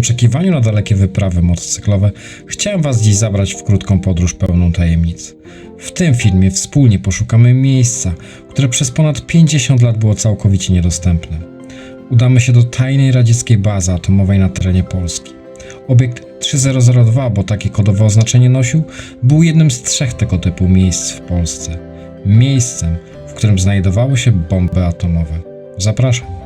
Oczekiwaniu na dalekie wyprawy motocyklowe chciałem Was dziś zabrać w krótką podróż pełną tajemnic. W tym filmie wspólnie poszukamy miejsca, które przez ponad 50 lat było całkowicie niedostępne. Udamy się do tajnej radzieckiej bazy atomowej na terenie Polski. Obiekt 3002, bo takie kodowe oznaczenie nosił, był jednym z trzech tego typu miejsc w Polsce. Miejscem, w którym znajdowały się bomby atomowe. Zapraszam.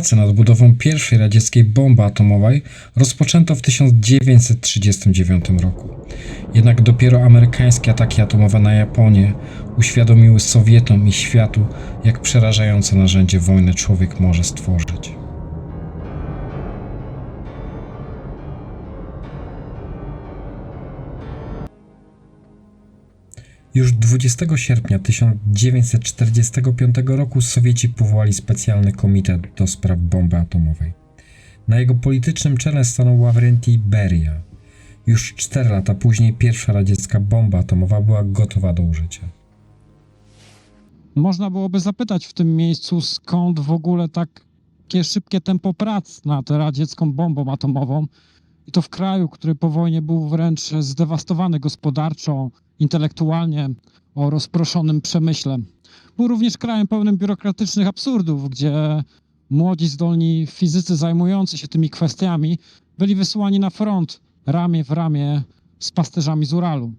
Pracę nad budową pierwszej radzieckiej bomby atomowej rozpoczęto w 1939 roku. Jednak dopiero amerykańskie ataki atomowe na Japonię uświadomiły Sowietom i światu, jak przerażające narzędzie wojny człowiek może stworzyć. Już 20 sierpnia 1945 roku Sowieci powołali specjalny komitet do spraw bomby atomowej. Na jego politycznym czele stanął Ławrentij Beria. Już 4 lata później pierwsza radziecka bomba atomowa była gotowa do użycia. Można byłoby zapytać w tym miejscu, skąd w ogóle takie szybkie tempo prac nad radziecką bombą atomową. I to w kraju, który po wojnie był wręcz zdewastowany gospodarczo, intelektualnie, o rozproszonym przemyśle. Był również krajem pełnym biurokratycznych absurdów, gdzie młodzi, zdolni fizycy zajmujący się tymi kwestiami byli wysyłani na front ramię w ramię z pasterzami z Uralu.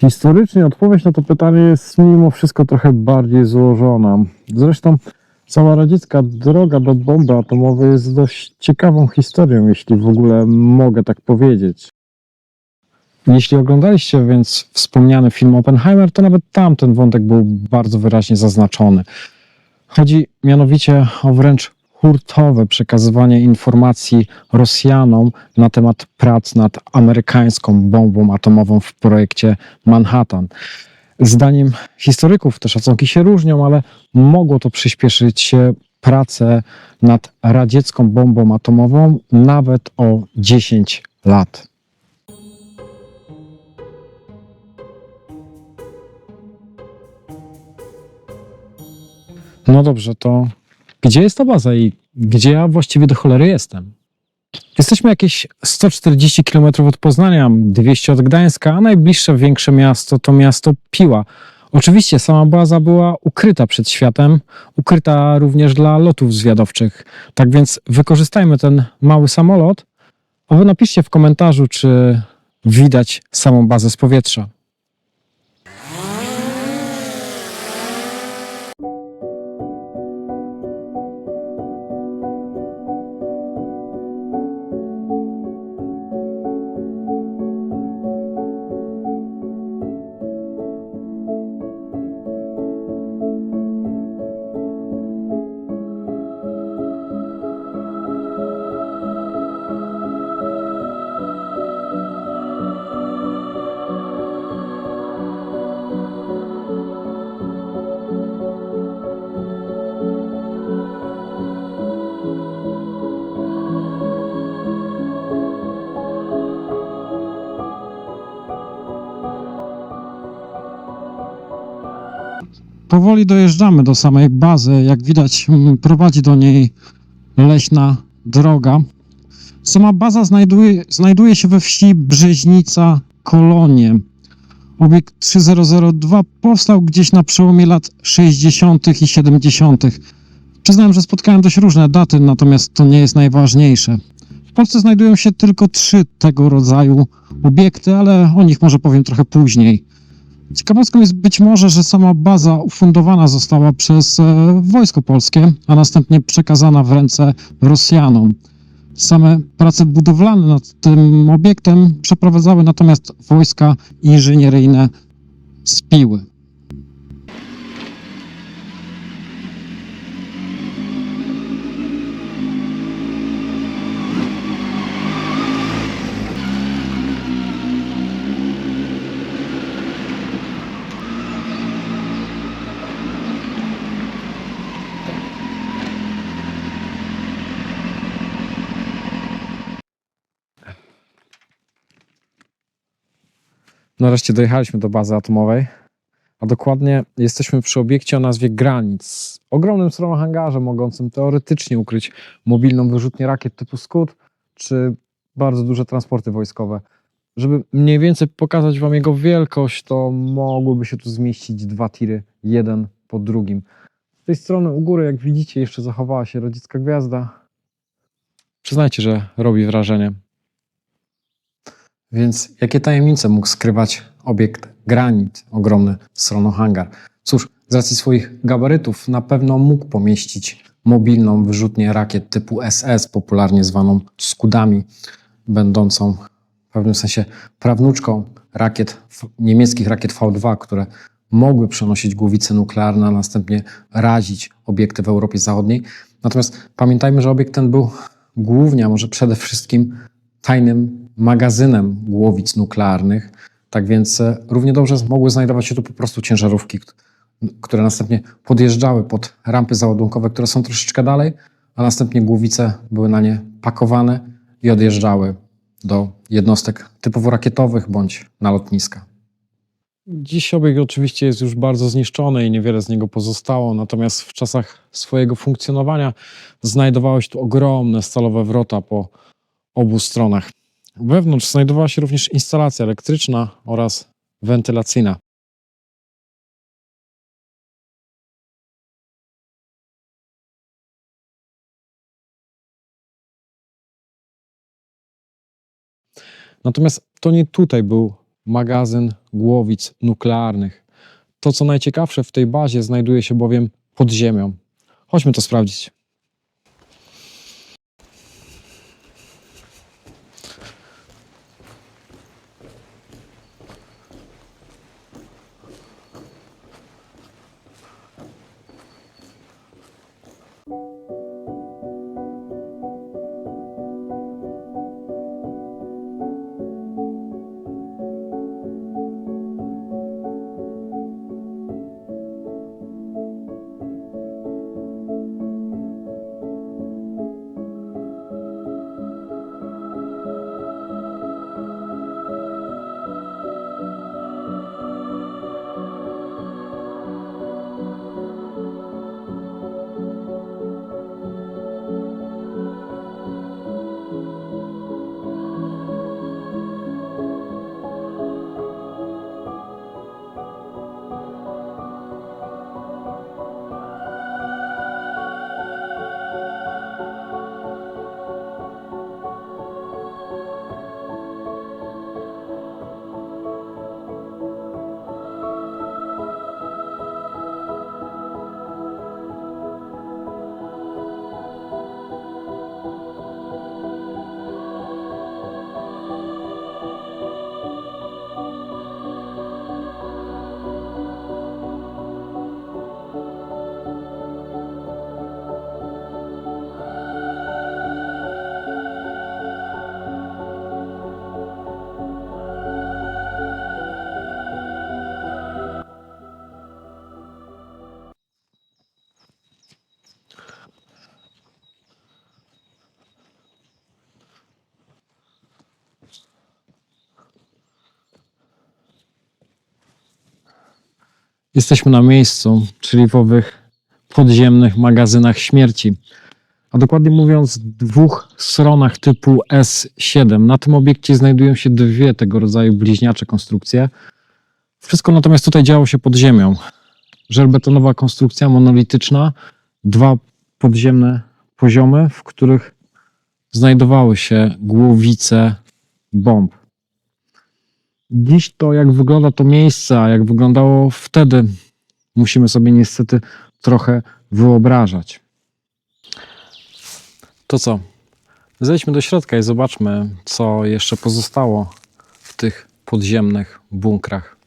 Historycznie odpowiedź na to pytanie jest mimo wszystko trochę bardziej złożona. Zresztą cała radziecka droga do bomby atomowej jest dość ciekawą historią, jeśli w ogóle mogę tak powiedzieć. Jeśli oglądaliście więc wspomniany film Oppenheimer, to nawet tam ten wątek był bardzo wyraźnie zaznaczony. Chodzi mianowicie o wręcz hurtowe przekazywanie informacji Rosjanom na temat prac nad amerykańską bombą atomową w projekcie Manhattan. Zdaniem historyków te szacunki się różnią, ale mogło to przyspieszyć pracę nad radziecką bombą atomową nawet o 10 lat. No dobrze, to gdzie jest ta baza i gdzie ja właściwie do cholery jestem? Jesteśmy jakieś 140 km od Poznania, 200 od Gdańska, a najbliższe większe miasto to miasto Piła. Oczywiście sama baza była ukryta przed światem, ukryta również dla lotów zwiadowczych. Tak więc wykorzystajmy ten mały samolot, a wy napiszcie w komentarzu, czy widać samą bazę z powietrza. Powoli dojeżdżamy do samej bazy. Jak widać, mm, prowadzi do niej leśna droga. Sama baza znajduje, znajduje się we wsi Brzeźnica Kolonie. Obiekt 3002 powstał gdzieś na przełomie lat 60. i 70. Przyznałem, że spotkałem dość różne daty, natomiast to nie jest najważniejsze. W Polsce znajdują się tylko trzy tego rodzaju obiekty, ale o nich może powiem trochę później. Ciekawostką jest być może, że sama baza ufundowana została przez e, Wojsko Polskie, a następnie przekazana w ręce Rosjanom. Same prace budowlane nad tym obiektem przeprowadzały natomiast wojska inżynieryjne z Piły. Nareszcie dojechaliśmy do bazy atomowej, a dokładnie jesteśmy przy obiekcie o nazwie Granic. Ogromnym stroną hangarze mogącym teoretycznie ukryć mobilną wyrzutnię rakiet typu Scud czy bardzo duże transporty wojskowe. Żeby mniej więcej pokazać Wam jego wielkość, to mogłyby się tu zmieścić dwa tiry, jeden po drugim. Z tej strony u góry, jak widzicie, jeszcze zachowała się rodzicka gwiazda. Przyznajcie, że robi wrażenie. Więc jakie tajemnice mógł skrywać obiekt granit, ogromny stronohangar? Cóż, z racji swoich gabarytów na pewno mógł pomieścić mobilną wyrzutnię rakiet typu SS, popularnie zwaną skudami, będącą w pewnym sensie prawnuczką rakiet, niemieckich rakiet V2, które mogły przenosić głowice nuklearne, a następnie razić obiekty w Europie Zachodniej. Natomiast pamiętajmy, że obiekt ten był głównie, a może przede wszystkim tajnym magazynem głowic nuklearnych. Tak więc e, równie dobrze mogły znajdować się tu po prostu ciężarówki, kt- które następnie podjeżdżały pod rampy załadunkowe, które są troszeczkę dalej, a następnie głowice były na nie pakowane i odjeżdżały do jednostek typowo rakietowych bądź na lotniska. Dziś obiekt oczywiście jest już bardzo zniszczony i niewiele z niego pozostało, natomiast w czasach swojego funkcjonowania znajdowały się tu ogromne stalowe wrota po obu stronach. Wewnątrz znajdowała się również instalacja elektryczna oraz wentylacyjna. Natomiast to nie tutaj był magazyn głowic nuklearnych. To, co najciekawsze w tej bazie, znajduje się bowiem pod ziemią. Chodźmy to sprawdzić. Jesteśmy na miejscu, czyli w owych podziemnych magazynach śmierci. A dokładnie mówiąc, dwóch stronach typu S7. Na tym obiekcie znajdują się dwie tego rodzaju bliźniacze konstrukcje. Wszystko natomiast tutaj działo się pod ziemią. Żelbetonowa konstrukcja monolityczna, dwa podziemne poziomy, w których znajdowały się głowice bomb. Dziś to, jak wygląda to miejsce, a jak wyglądało wtedy, musimy sobie niestety trochę wyobrażać. To co? Zejdźmy do środka i zobaczmy, co jeszcze pozostało w tych podziemnych bunkrach.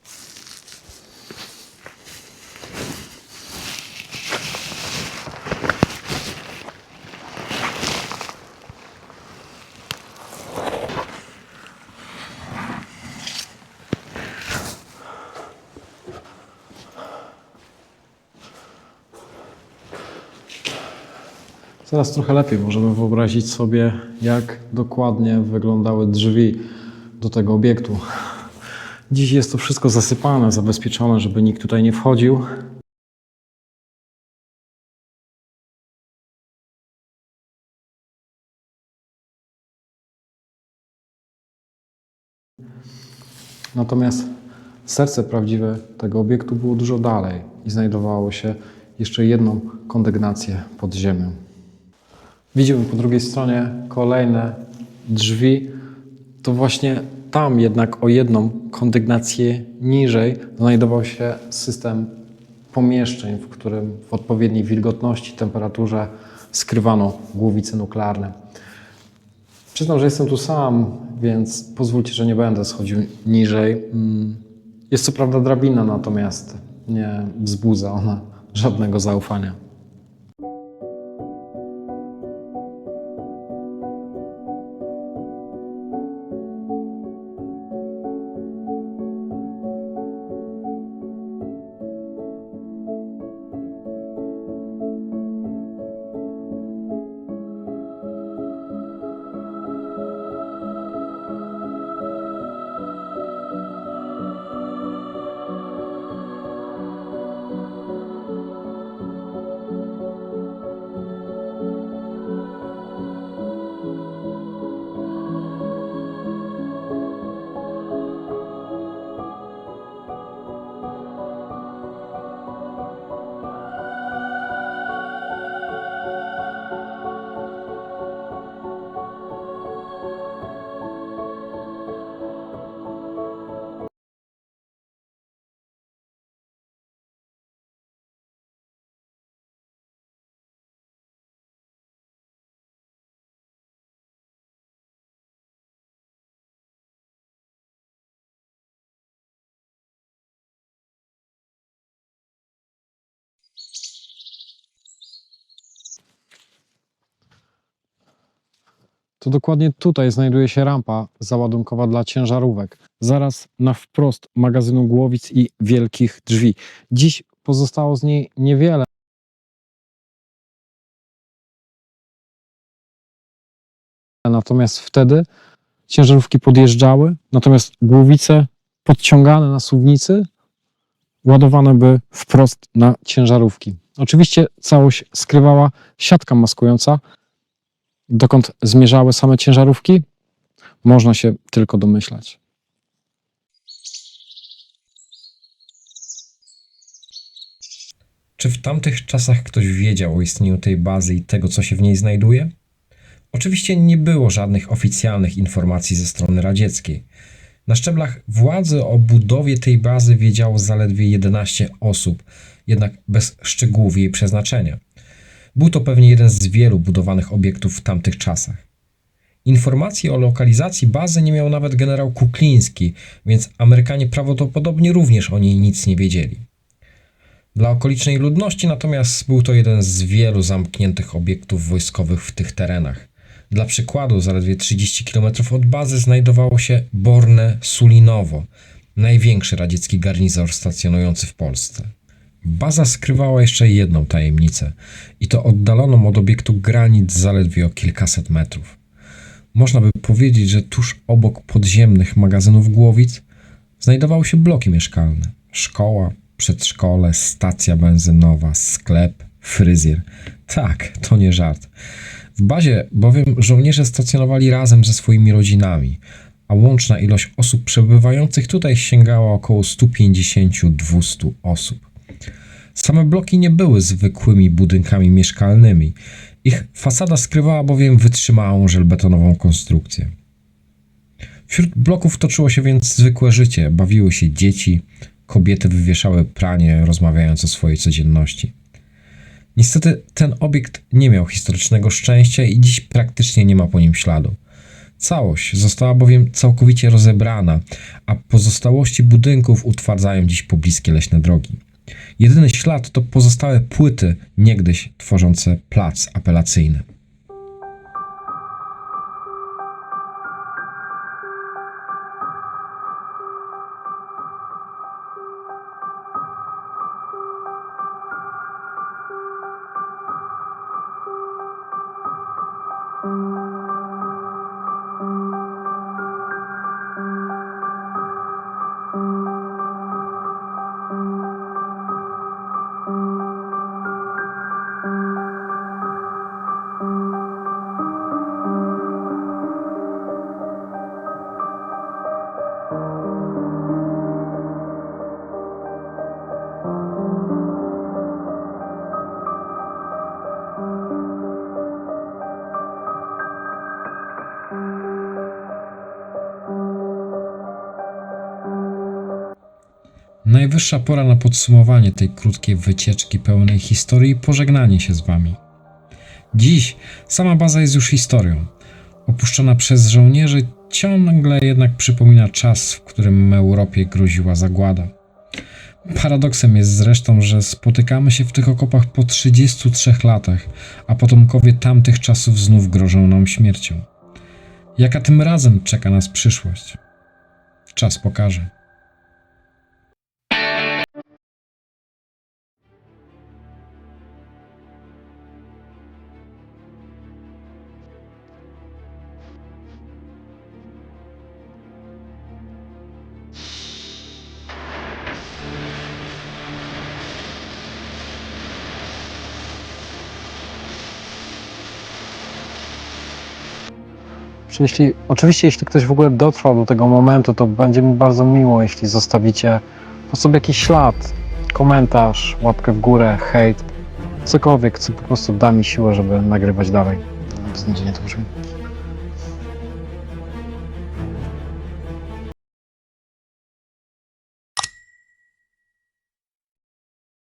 Teraz trochę lepiej możemy wyobrazić sobie, jak dokładnie wyglądały drzwi do tego obiektu. Dziś jest to wszystko zasypane, zabezpieczone, żeby nikt tutaj nie wchodził. Natomiast serce prawdziwe tego obiektu było dużo dalej i znajdowało się jeszcze jedną kondygnację pod ziemią. Widzimy po drugiej stronie kolejne drzwi. To właśnie tam jednak o jedną kondygnację niżej znajdował się system pomieszczeń, w którym w odpowiedniej wilgotności, temperaturze skrywano głowice nuklearne. Przyznam, że jestem tu sam, więc pozwólcie, że nie będę schodził niżej. Mm, Jest co prawda drabina, natomiast nie wzbudza ona żadnego zaufania. To dokładnie tutaj znajduje się rampa załadunkowa dla ciężarówek. Zaraz na wprost magazynu głowic i wielkich drzwi. Dziś pozostało z niej niewiele. Natomiast wtedy ciężarówki podjeżdżały, natomiast głowice podciągane na suwnicy ładowane by wprost na ciężarówki. Oczywiście całość skrywała siatka maskująca, dokąd zmierzały same ciężarówki, można się tylko domyślać. Czy w tamtych czasach ktoś wiedział o istnieniu tej bazy i tego, co się w niej znajduje? Oczywiście nie było żadnych oficjalnych informacji ze strony radzieckiej. Na szczeblach władzy o budowie tej bazy wiedziało zaledwie 11 osób, jednak bez szczegółów jej przeznaczenia. Był to pewnie jeden z wielu budowanych obiektów w tamtych czasach. Informacji o lokalizacji bazy nie miał nawet generał Kukliński, więc Amerykanie prawdopodobnie również o niej nic nie wiedzieli. Dla okolicznej ludności natomiast był to jeden z wielu zamkniętych obiektów wojskowych w tych terenach. Dla przykładu, zaledwie 30 km od bazy znajdowało się Borne Sulinowo, największy radziecki garnizon stacjonujący w Polsce. Baza skrywała jeszcze jedną tajemnicę i to oddaloną od obiektu granic zaledwie o kilkaset metrów. Można by powiedzieć, że tuż obok podziemnych magazynów głowic znajdowały się bloki mieszkalne, szkoła, przedszkole, stacja benzynowa, sklep, fryzjer. Tak, to nie żart. W bazie bowiem żołnierze stacjonowali razem ze swoimi rodzinami, a łączna ilość osób przebywających tutaj sięgała około 150-200 osób. Same bloki nie były zwykłymi budynkami mieszkalnymi. Ich fasada skrywała bowiem wytrzymałą żelbetonową konstrukcję. Wśród bloków toczyło się więc zwykłe życie, bawiły się dzieci, kobiety wywieszały pranie, rozmawiając o swojej codzienności. Niestety ten obiekt nie miał historycznego szczęścia i dziś praktycznie nie ma po nim śladu. Całość została bowiem całkowicie rozebrana, a pozostałości budynków utwardzają dziś pobliskie leśne drogi. Jedyny ślad to pozostałe płyty, niegdyś tworzące plac apelacyjny. Najwyższa pora na podsumowanie tej krótkiej wycieczki pełnej historii i pożegnanie się z wami. Dziś sama baza jest już historią. Opuszczona przez żołnierzy, ciągle jednak przypomina czas, w którym Europie groziła zagłada. Paradoksem jest zresztą, że spotykamy się w tych okopach po 33 latach, a potomkowie tamtych czasów znów grożą nam śmiercią. Jaka tym razem czeka nas przyszłość? Czas pokaże. Czy Jeśli, oczywiście, jeśli ktoś w ogóle dotrwał do tego momentu, to będzie mi bardzo miło, jeśli zostawicie po sobie jakiś ślad, komentarz, łapkę w górę, hejt, cokolwiek, co po prostu da mi siłę, żeby nagrywać dalej. Do widzenia, to brzmi.